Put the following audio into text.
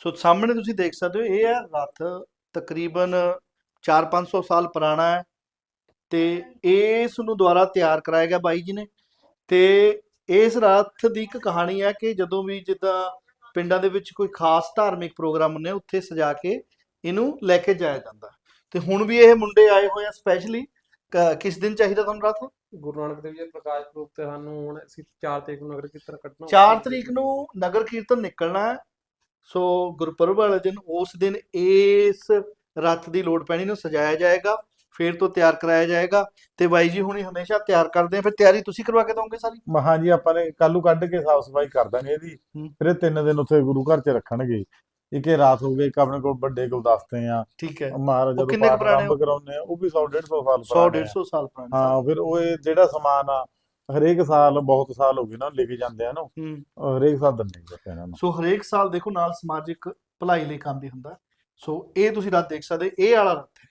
ਸੋ ਸਾਹਮਣੇ ਤੁਸੀਂ ਦੇਖ ਸਕਦੇ ਹੋ ਇਹ ਹੈ ਰੱਥ ਤਕਰੀਬਨ 4-500 ਸਾਲ ਪੁਰਾਣਾ ਹੈ ਤੇ ਇਸ ਨੂੰ ਦੁਆਰਾ ਤਿਆਰ ਕਰਾਇਆ ਗਿਆ ਬਾਈ ਜੀ ਨੇ ਤੇ ਇਸ ਰੱਥ ਦੀ ਇੱਕ ਕਹਾਣੀ ਹੈ ਕਿ ਜਦੋਂ ਵੀ ਜਿੱਦਾਂ ਪਿੰਡਾਂ ਦੇ ਵਿੱਚ ਕੋਈ ਖਾਸ ਧਾਰਮਿਕ ਪ੍ਰੋਗਰਾਮ ਹੁੰਦੇ ਆ, ਉੱਥੇ ਸਜਾ ਕੇ ਇਹਨੂੰ ਲੈ ਕੇ ਜਾਇਆ ਜਾਂਦਾ। ਤੇ ਹੁਣ ਵੀ ਇਹ ਮੁੰਡੇ ਆਏ ਹੋਏ ਆ ਸਪੈਸ਼ਲੀ ਕਿਸ ਦਿਨ ਚਾਹੀਦਾ ਤੁਹਾਨੂੰ ਰੱਥ ਗੁਰੂ ਨਾਨਕ ਦੇਵ ਜੀ ਦੇ ਪ੍ਰਕਾਸ਼ ਪੁਰਬ ਤੇ ਸਾਨੂੰ ਹੁਣ ਅਸੀਂ 4 ਤਰੀਕ ਨੂੰ ਨਗਰ ਕੀਰਤਨ ਕੱਢਣਾ। 4 ਤਰੀਕ ਨੂੰ ਨਗਰ ਕੀਰਤਨ ਨਿਕਲਣਾ ਹੈ। ਸੋ ਗੁਰਪੁਰਬ ਵਾਲੇ ਦਿਨ ਉਸ ਦਿਨ ਇਸ ਰੱਥ ਦੀ ਲੋੜ ਪੈਣੀ ਨੂੰ ਸਜਾਇਆ ਜਾਏਗਾ ਫੇਰ ਤੋਂ ਤਿਆਰ ਕਰਾਇਆ ਜਾਏਗਾ ਤੇ ਬਾਈ ਜੀ ਹੁਣੀ ਹਮੇਸ਼ਾ ਤਿਆਰ ਕਰਦੇ ਆ। ਫਿਰ ਤਿਆਰੀ ਤੁਸੀਂ ਕਰਵਾ ਕੇ ਦੋਗੇ ਸਾਰੀ? ਮੈਂ ਹਾਂ ਜੀ ਆਪਾਂ ਨੇ ਕੱਲੂ ਕੱਢ ਕੇ ਸਾਫ਼ ਸਫ਼ਾਈ ਕਰ ਦਾਂਗੇ ਇਹਦੀ। ਹੂੰ। ਫਿਰ ਇਹ ਤਿੰਨ ਦਿਨ ਉੱਥੇ ਗੁਰੂ ਘਰ 'ਚ ਰੱਖਣਗੇ। ਇੱਕ ਇਹ ਰਾਤ ਹੋ ਗਈ ਇੱਕ ਆਪਣੇ ਕੋਲ ਵੱਡੇ ਗੁਲਦਸਤੇ ਆ। ਠੀਕ ਹੈ। ਮਹਾਰਾਜ ਉਹ ਜਦੋਂ ਕਿੰਨੇ ਕੁ ਪਾਠ ਪੁਰਾਣੇ ਆਰੰਭ ਕਰਾਉਂਦੇ ਆ ਉਹ ਵੀ 100 150 ਸਾਲ 100 ਪੁਰਾਣੇ ਆ। 150 ਸਾਲ ਪੁਰਾਣੇ ਹਾਂ ਫਿਰ ਉਹ ਇਹ ਜਿਹੜਾ ਸਮਾਨ ਆ ਹਰੇਕ ਸਾਲ ਬਹੁਤ ਸਾਲ ਹੋ ਗਏ ਨਾ ਲੈ ਕੇ ਜਾਂਦੇ ਆ ਨਾ ਹੂੰ। ਉਹ ਹਰੇਕ ਸਾਲ ਦਿੰਦੇ ਆ ਇਹਨਾਂ ਨੂੰ। ਸੋ ਹਰੇਕ ਸਾਲ ਦੇਖੋ ਨਾਲ ਸਮਾਜਿਕ ਭਲਾਈ ਲਈ ਕੰਮ ਵੀ ਹੁੰਦਾ। ਸੋ ਇਹ ਤੁਸੀਂ ਰਾਤ ਦੇਖ ਸਕਦੇ ਇਹ ਵਾਲਾ ਰੱਥ ਹੈ।